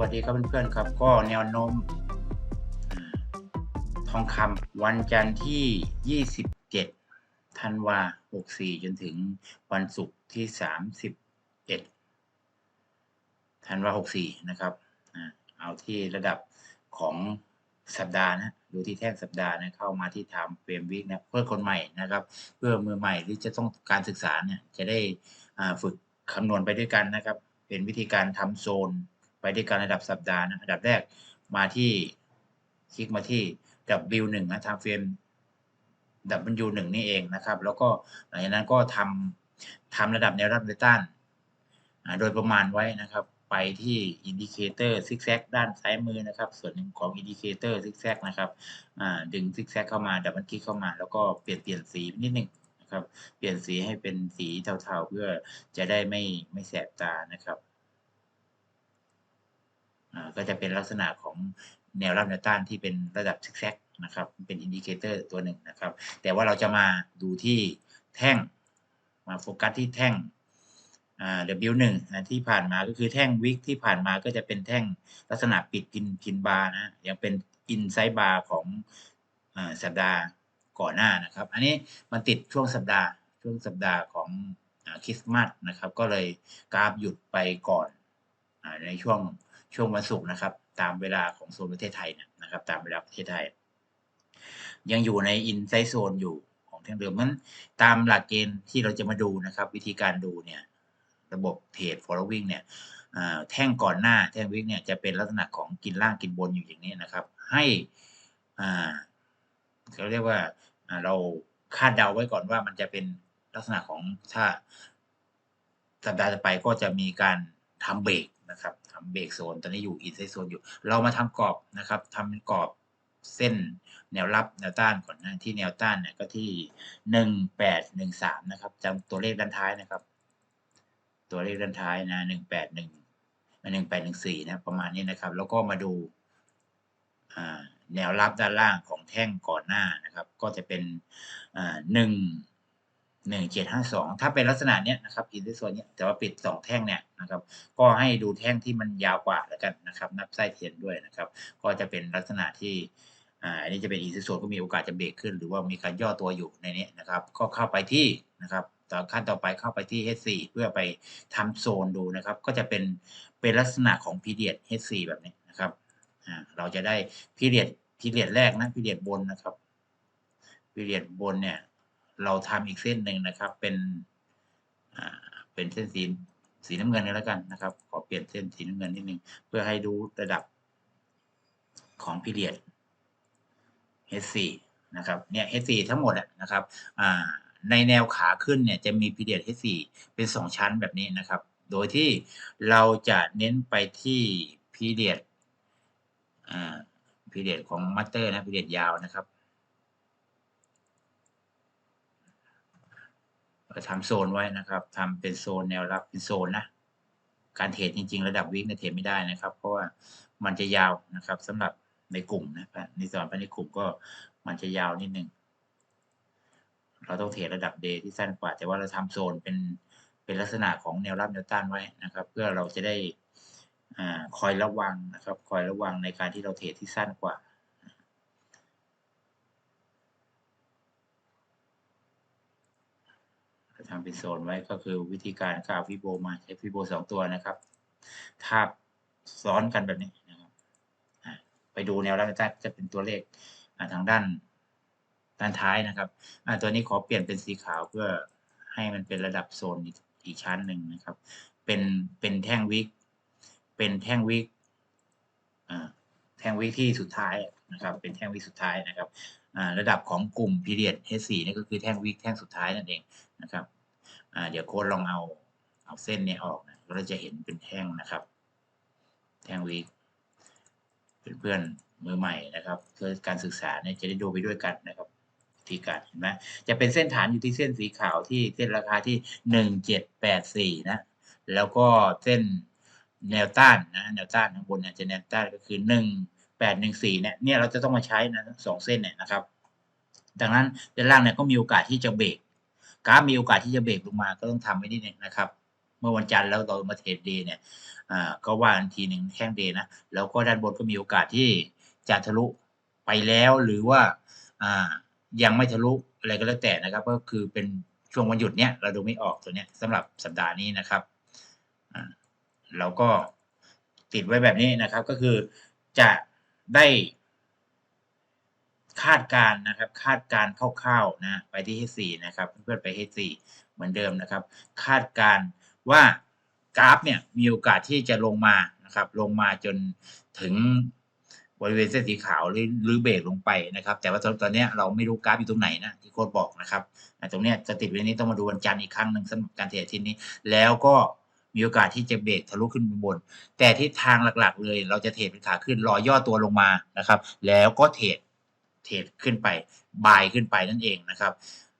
วัสดีครับเพื่อนๆครับ ก็แนวโน้มทองคำวันจันทร์ที่ 27ธันวา64 จนถึงวันศุกร์ที่ 31ธันวา64 นะครับ เอาที่ระดับของสัปดาห์นะดูที่แท่งสัปดาห์นะเข้ามาที่ไทม์เฟรมวิกนะเพื่อคนใหม่นะครับ เพื่อมือใหม่หรือจะต้องการศึกษาเนี่ยจะได้ฝึกคำนวณไปด้วยกันนะครับ เป็นวิธีการทำโซน ไปด้วยกันระดับสัปดาห์นะอันดับแรกมาที่คลิกมาที่ W1 นะทำเฟรม W1 นี่เองนะครับ แล้วก็หลังจากนั้นก็ทำทำระดับแนวรับแนวต้านโดยประมาณไว้นะครับ ไปที่อินดิเคเตอร์ซิกแซกด้านซ้ายมือนะครับ ส่วนหนึ่งของอินดิเคเตอร์ซิกแซกนะครับดึงซิกแซกเข้ามาดับเบิลคลิกเข้ามา แล้วก็เปลี่ยนเปลี่ยนสีนิดหนึ่งนะครับ เปลี่ยนสีให้เป็นสีเทาๆ เพื่อจะได้ไม่ไม่แสบตานะครับ ก็จะเป็นลักษณะของแนวรับแนวต้านที่เป็นระดับซิกแซกนะครับเป็นอินดิเคเตอร์ตัวหนึ่งนะครับ แต่ว่าเราจะมาดูที่แท่งมาโฟกัสที่แท่ง W1 นะที่ผ่านมาก็คือแท่งวิกที่ผ่านมาก็จะเป็นแท่งลักษณะปิดกินพินบาร์นะยังเป็นอินไซด์บาร์ของอสัปดาห์ก่อนหน้านะครับ อันนี้มันติดช่วงสัปดาห์ช่วงสัปดาห์ของคริสต์มาสนะครับ ก็เลยกราฟหยุดไปก่อนอในช่วง ช่วงวันศุกร์นะครับ ตามเวลาของโซนประเทศไทยนะครับ ตามเวลาประเทศไทย ยังอยู่ในอินไซโซนอยู่ของแท่งเดิมนั้นตามหลักเกณฑ์ที่เราจะมาดูนะครับ วิธีการดูเนี่ยระบบเทรด following เนี่ยแท่งก่อนหน้าแท่งวิกเนี่ยจะเป็นลักษณะของกินล่างกินบนอยู่อย่างนี้นะครับ ให้เขาเรียกว่าเราคาดเดาไว้ก่อนว่ามันจะเป็นลักษณะของถ้าสัปดาห์ต่อไปก็จะมีการ ทำเบรกนะครับทำเบรกโซนตอนนี้อยู่อินไซโซนอยู่ เรามาทำกรอบนะครับทำกรอบเส้นแนวรับแนวต้านก่อนนะที่แนวต้านเนี่ยก็ที่หนึ่งแปดหนึ่งสามนะครับจำตัวเลขด้านท้ายนะครับ ตัวเลขด้านท้ายนะหนึ่งแปดหนึ่งหนึ่งแปดหนึ่งสี่นะประมาณนี้นะครับ แล้วก็มาดูแนวรับด้านล่างของแท่งก่อนหน้านะครับ ก็จะเป็นหนึ่ง หนึ่งเจ็ดห้าสองถ้าเป็นลักษณะเนี้ยนะครับอินทิส่วนเนี้ยแต่ว่าปิดสองแท่งเนี่ยนะครับ ก็ให้ดูแท่งที่มันยาวกว่าแล้วกันนะครับ นับไส้เทียนด้วยนะครับ ก็จะเป็นลักษณะที่อ่าอันนี้จะเป็นอินทิส่วนก็มีโอกาสจะเบรกขึ้น หรือว่ามีการย่อตัวอยู่ในนี้นะครับ ก็เข้าไปที่นะครับต่อขั้นต่อไปเข้าไปที่ H4 เพื่อไปทำโซนดูนะครับ ก็จะเป็นเป็นลักษณะของพีเดียด H4 แบบนี้นะครับอ่าเราจะได้พีเดียดพีเดียดแรกนะพีเดียดบนนะครับพีเดียดบนเนี่ย เราทำอีกเส้นหนึ่งนะครับ เป็นเป็นเส้นสีสีน้ำเงินกันแล้วกันนะครับ ขอเปลี่ยนเส้นสีน้ำเงินนิดนึงเพื่อให้ดูระดับของพีเรียด H4 นะครับเนี่ย H4 ทั้งหมดนะครับในแนวขาขึ้นเนี่ยจะมีพีเรียด H4 เป็นสองชั้นแบบนี้นะครับ โดยที่เราจะเน้นไปที่พีเรียดพีเรียดของมัตเตอร์นะพีเรียดยาวนะครับ ทำโซนไว้นะครับทำเป็นโซนแนวรับเป็นโซนนะการเทรดจริง ๆ ระดับวิกเนี่ยเทรดไม่ได้นะครับ เพราะว่ามันจะยาวนะครับสำหรับในกลุ่มนะในส่วนภายในกลุ่มก็มันจะยาวนิดนึงเราต้องเทรดระดับเดย์ที่สั้นกว่า แต่ว่าเราทำโซนเป็นเป็นลักษณะของแนวรับแนวต้านไว้นะครับ เพื่อเราจะได้อคอยระวังนะครับ คอยระวังในการที่เราเทรดที่สั้นกว่า ทำเป็นโซนไว้ก็คือวิธีการกราฟิโบมาใช้ฟิโบสองตัวนะครับทาบซ้อนกันแบบนี้นะครับไปดูแนวรับจะเป็นตัวเลขทางด้านด้านท้ายนะครับตัวนี้ขอเปลี่ยนเป็นสีขาวเพื่อให้มันเป็นระดับโซนอีกชั้นหนึ่งนะครับ เป็นเป็นแท่งวิกเป็นแท่งวิกแท่งวิกที่สุดท้ายนะครับ เป็นแท่งวิกสุดท้ายนะครับระดับของกลุ่ม period H4 นี่ก็คือแท่งวิกแท่งสุดท้ายนั่นเองนะครับ เดี๋ยวโค้ดลองเอาเอาเส้นนี้ออกนะเราจะเห็นเป็นแท่งนะครับ แท่งวิกเพื่อนๆมือใหม่นะครับเพื่อการศึกษาเนี่ยจะได้ดูไปด้วยกันนะครับทีการเห็นไหมจะเป็นเส้นฐานอยู่ที่เส้นสีขาวที่เส้นราคาที่หนึ่งเจ็ดแปดสี่นะ แล้วก็เส้นแนวต้านนะแนวต้านข้างบนเนี่ยจะแนวต้านก็คือหนึ่งแปดหนึ่งสี่เนี่ยเนี่ยเราจะต้องมาใช้นะสองเส้นเนี่ยนะครับ ดังนั้นด้านล่างเนี่ยก็มีโอกาสที่จะเบรก กราฟมีโอกาสที่จะเบรกลงมาก็ต้องทำไว้นิดนึงนะครับ เมื่อวันจันทร์แล้วเรามาเทรดเดย์เนี่ยอ่าก็ว่ากันทีหนึ่งแท่งเดย์นะแล้วก็ด้านบนก็มีโอกาสที่จะทะลุไปแล้วหรือว่าอ่ายังไม่ทะลุอะไรก็แล้วแต่นะครับ ก็คือเป็นช่วงวันหยุดเนี้ยเราดูไม่ออกตัวเนี้ยสำหรับสัปดาห์นี้นะครับอ่าเราก็ติดไว้แบบนี้นะครับก็คือจะได้ คาดการนะครับ คาดการคร่าวๆนะไปที่ H4 นะครับ เพื่อนๆไป H4 เหมือนเดิมนะครับ คาดการว่ากราฟเนี่ยมีโอกาสที่จะลงมานะครับ ลงมาจนถึงบริเวณเส้นสีขาวหรือหรือเบรกลงไปนะครับ แต่ว่าตอนตอนนี้เราไม่รู้กราฟอยู่ตรงไหนนะที่โค้ดบอกนะครับตรงนี้จะติดไว้นี้ต้องมาดูวันจันทร์อีกครั้งหนึ่งสำหรับการเทรดที่นี้ แล้วก็มีโอกาสที่จะเบรกทะลุขึ้นบน แต่ทิศทางหลักๆ เลย เราจะเทรดเป็นขาขึ้นรอย่อตัวลงมานะครับ แล้วก็เทรด เทรดขึ้นไปบายขึ้นไปนั่นเองนะครับ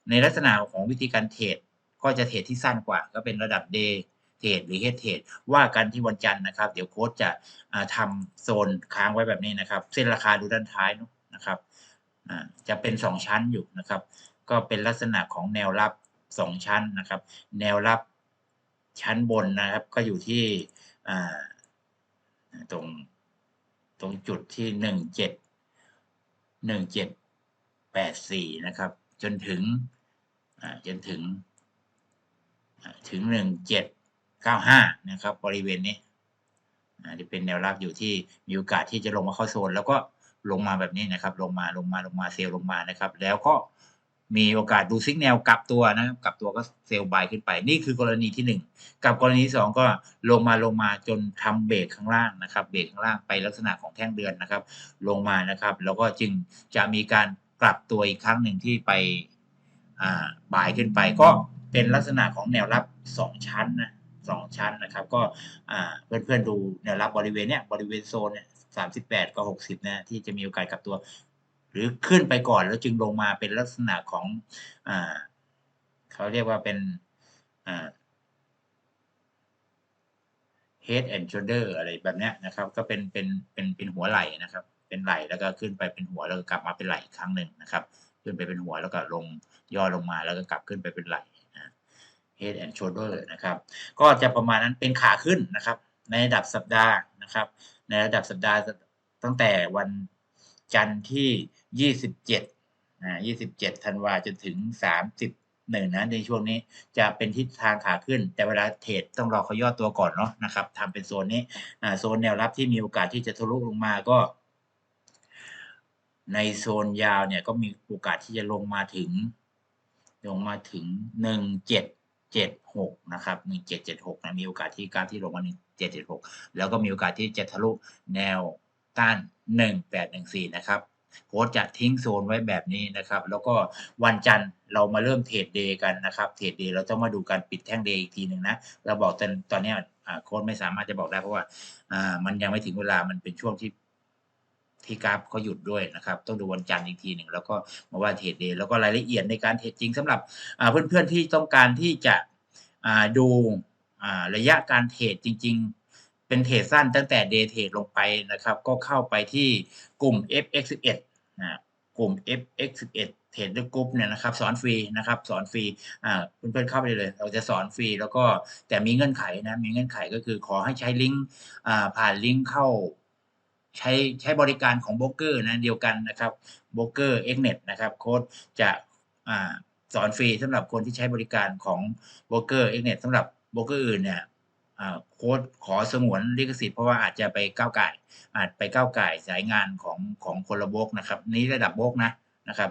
ในลักษณะของวิธีการเทรดก็จะเทรดที่สั้นกว่า ก็เป็นระดับ day เทรดหรือ head เทรดว่ากันที่วันจันทร์นะครับ เดี๋ยวโค้ชจะทำโซนค้างไว้แบบนี้นะครับ เส้นราคาดูด้านท้ายนะนะครับจะเป็นสองชั้นอยู่นะครับ ก็เป็นลักษณะของแนวรับสองชั้นนะครับ แนวรับชั้นบนนะครับ ก็อยู่ที่ตรงตรงจุดที่หนึ่ งเจ็ดหนึ่งเจ็ดแปดสี่นะครับ จนถึงจนถึงถึงหนึ่งเจ็ดเก้าห้านะครับ บริเวณนี้อ่าจะเป็นแนวรับอยู่ที่มีโอกาสที่จะลงมาเข้าโซน แล้วก็ลงมาแบบนี้นะครับ ลงมาลงมาลงมาเซลลงมานะครับ แล้วก็ มีโอกาสดูซิกแนวกลับตัวนะครับกลับตัวก็เซลล์บายขึ้นไป นี่คือกรณีที่หนึ่งกับกรณีที่สองก็ลงมาลงมาจนทำเบรกข้างล่างนะครับ เบรกข้างล่างไปลักษณะของแท่งเดือนนะครับ ลงมานะครับ แล้วก็จึงจะมีการกลับตัวอีกครั้งหนึ่งที่ไปอ่าบายขึ้นไป ก็เป็นลักษณะของแนวรับสองชั้นนะสองชั้นนะครับ ก็อ่าเพื่อนๆดูแนวรับบริเวณเนี้ยบริเวณโซนเนี่ยสามสิบแปดกับหกสิบนะที่จะมีโอกาสกลับตัว หรือขึ้นไปก่อนแล้วจึงลงมาเป็นลักษณะของอเขาเรียกว่าเป็น head and shoulder อะไรแบบนี้นะครับ ก็เป็นเป็นเป็นเป็นหัวไหล่นะครับ เป็นไหล่แล้วก็ขึ้นไปเป็นหัวแล้วก็กลับมาเป็นไหล่ครั้งหนึ่งนะครับ ขึ้นไปเป็นหัวแล้วก็ลงย่อลงมาแล้วก็กลับขึ้นไปเป็นไหล่ head and shoulder นะครับ ก็จะประมาณนั้นเป็นขาขึ้นนะครับ ในระดับสัปดาห์นะครับ ในระดับสัปดาห์ตั้งแต่วัน จันทร์ที่ 27นะ27ธันวาจนถึง31นะในช่วงนี้จะเป็นทิศทางขาขึ้น แต่เวลาเทรดต้องรอเขาย่อตัวก่อนเนาะนะครับทำเป็นโซนนี้โซนแนวรับที่มีโอกาสที่จะทะลุลงมาก็ ในโซนยาวเนี่ยก็มีโอกาสที่จะลงมาถึง ลงมาถึง1776นะครับ1776นะมีโอกาสที่การที่ลงมา1776แล้วก็มีโอกาสที่จะทะลุแนว ต้าน 1814 นะครับโค้ชจะทิ้งโซนไว้แบบนี้นะครับ แล้วก็วันจันทร์เรามาเริ่มเทรดเดย์กันนะครับเทรดเดย์เราต้องมาดูการปิดแท่งเดย์อีกทีหนึ่งนะ เราบอกตอนตอนนี้โค้ชไม่สามารถจะบอกได้เพราะว่ามันยังไม่ถึงเวลามันเป็นช่วงที่ที่กราฟเขาหยุดด้วยนะครับ ต้องดูวันจันทร์อีกทีหนึ่งแล้วก็มาว่าเทรดเดย์แล้วก็รายละเอียดในการเทรดจริงสำหรับเพื่อนๆที่ต้องการที่จะดูระยะการเทรดจริง ๆ เป็นเทรดสั้นตั้งแต่เดย์เทรดลงไปนะครับ ก็เข้าไปที่กลุ่ม FX11 นะกลุ่ม FX11 เทรดด้วยกรุ๊ปเนี่ยนะครับ สอนฟรีนะครับ สอนฟรีอ่าเพื่อนๆเข้าไปเลย เราจะสอนฟรีแล้วก็แต่มีเงื่อนไขนะมีเงื่อนไขก็คือขอให้ใช้ลิงก์อ่าผ่านลิงก์เข้าใช้ใช้บริการของโบรกเกอร์นะเดียวกันนะครับโบรกเกอร์ Xnet นะครับโค้ดจะอ่าสอนฟรีสำหรับคนที่ใช้บริการของโบรกเกอร์ Xnet สำหรับโบรกเกอร์อื่นเนี่ย โค้ดขอสงวนลิขสิทธิ์เพราะว่าอาจจะไปก้าวไก่อาจไปก้าวไก่สายงานของของคนละโบกนะครับ นี้ระดับโบกนะนะครับ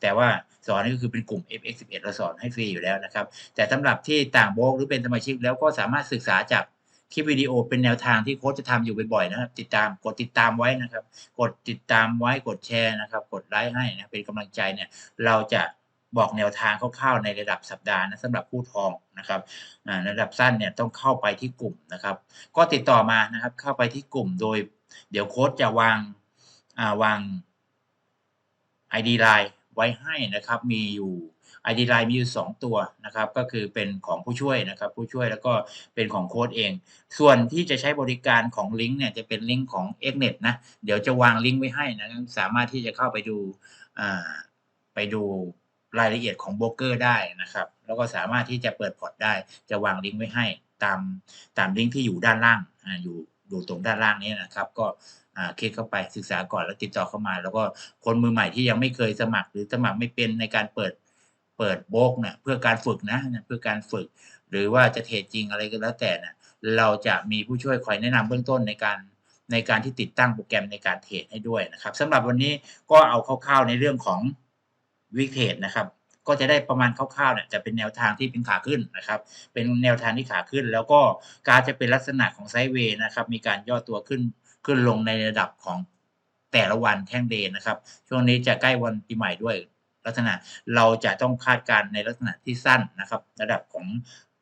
แต่ว่าสอนนี่ก็คือเป็นกลุ่ม FX11 เราสอนให้ฟรีอยู่แล้วนะครับ แต่สำหรับที่ต่างโบกหรือเป็นสมาชิกแล้วก็สามารถศึกษาจากคลิปวิดีโอเป็นแนวทางที่โค้ชจะทำอยู่บ่อยๆนะครับ ติดตามกดติดตามไว้นะครับ กดติดตามไว้กดแชร์นะครับ กดไลค์ให้นะเป็นกำลังใจเนี่ยเราจะ บอกแนวทางคร่าวๆในระดับสัปดาห์นะสำหรับผู้ทองนะครับระดับสั้นเนี่ยต้องเข้าไปที่กลุ่มนะครับ ก็ติดต่อมานะครับเข้าไปที่กลุ่มโดย เดี๋ยวโค้ชจะวางอ่าวาง ID Line ไว้ให้นะครับมีอยู่ ID Line มีอยู่สองตัวนะครับ ก็คือเป็นของผู้ช่วยนะครับ ผู้ช่วยแล้วก็เป็นของโค้ดเอง ส่วนที่จะใช้บริการของลิงก์เนี่ยจะเป็นลิงก์ของ Xnet นะ เดี๋ยวจะวางลิงก์ไว้ให้นะสามารถที่จะเข้าไปดูอ่าไปดู รายละเอียดของโบรกเกอร์ได้นะครับ แล้วก็สามารถที่จะเปิดพอร์ตได้ จะวางลิงก์ไว้ให้ตามตามลิงก์ที่อยู่ด้านล่างออยู่อยู่ตรงด้านล่างนี้นะครับ ก็คลิกเข้าไปศึกษาก่อนแล้วติดต่อเข้ามา แล้วก็คนมือใหม่ที่ยังไม่เคยสมัคร หรือสมัครไม่เป็นในการเปิดเปิดโบกเนี่ยเพื่อการฝึกนะเพื่อการฝึก หรือว่าจะเทรดจริงอะไรก็แล้วแต่นี่ยเราจะมีผู้ช่วยคอยแนะนำเบื้องต้นในการในการที่ติดตั้งโปรแกรมในการเทรดให้ด้วยนะครับสำหรับวันนี้ก็เอาคร่าวๆในเรื่องของ วิกเทรดนะครับก็จะได้ประมาณคร่าวๆเนี่ยจะเป็นแนวทางที่เป็นขาขึ้นนะครับ เป็นแนวทางที่ขาขึ้น แล้วก็การจะเป็นลักษณะของไซด์เวย์นะครับ มีการย่อตัวขึ้นขึ้นลงในระดับของแต่ละวันแท่งเดย์นะครับ ช่วงนี้จะใกล้วันปีใหม่ด้วยลักษณะเราจะต้องคาดการณ์ในลักษณะที่สั้นนะครับ ระดับของ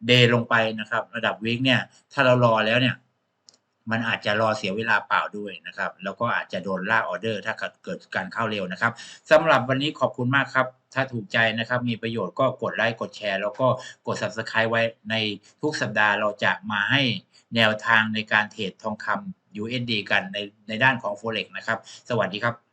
เดย์ลงไปนะครับ ระดับวีคเนี่ยถ้าเรารอแล้วเนี่ย มันอาจจะรอเสียเวลาเปล่าด้วยนะครับ แล้วก็อาจจะโดนล่าออเดอร์ ถ้าเกิดการเข้าเร็วนะครับสำหรับวันนี้ขอบคุณมากครับ ถ้าถูกใจนะครับ มีประโยชน์ก็กดไลค์กดแชร์ แล้วก็กด subscribe ไว้ในทุกสัปดาห์เราจะมาให้แนวทางในการเทรดทองคำ USD กันในในด้านของ Forex นะครับ สวัสดีครับ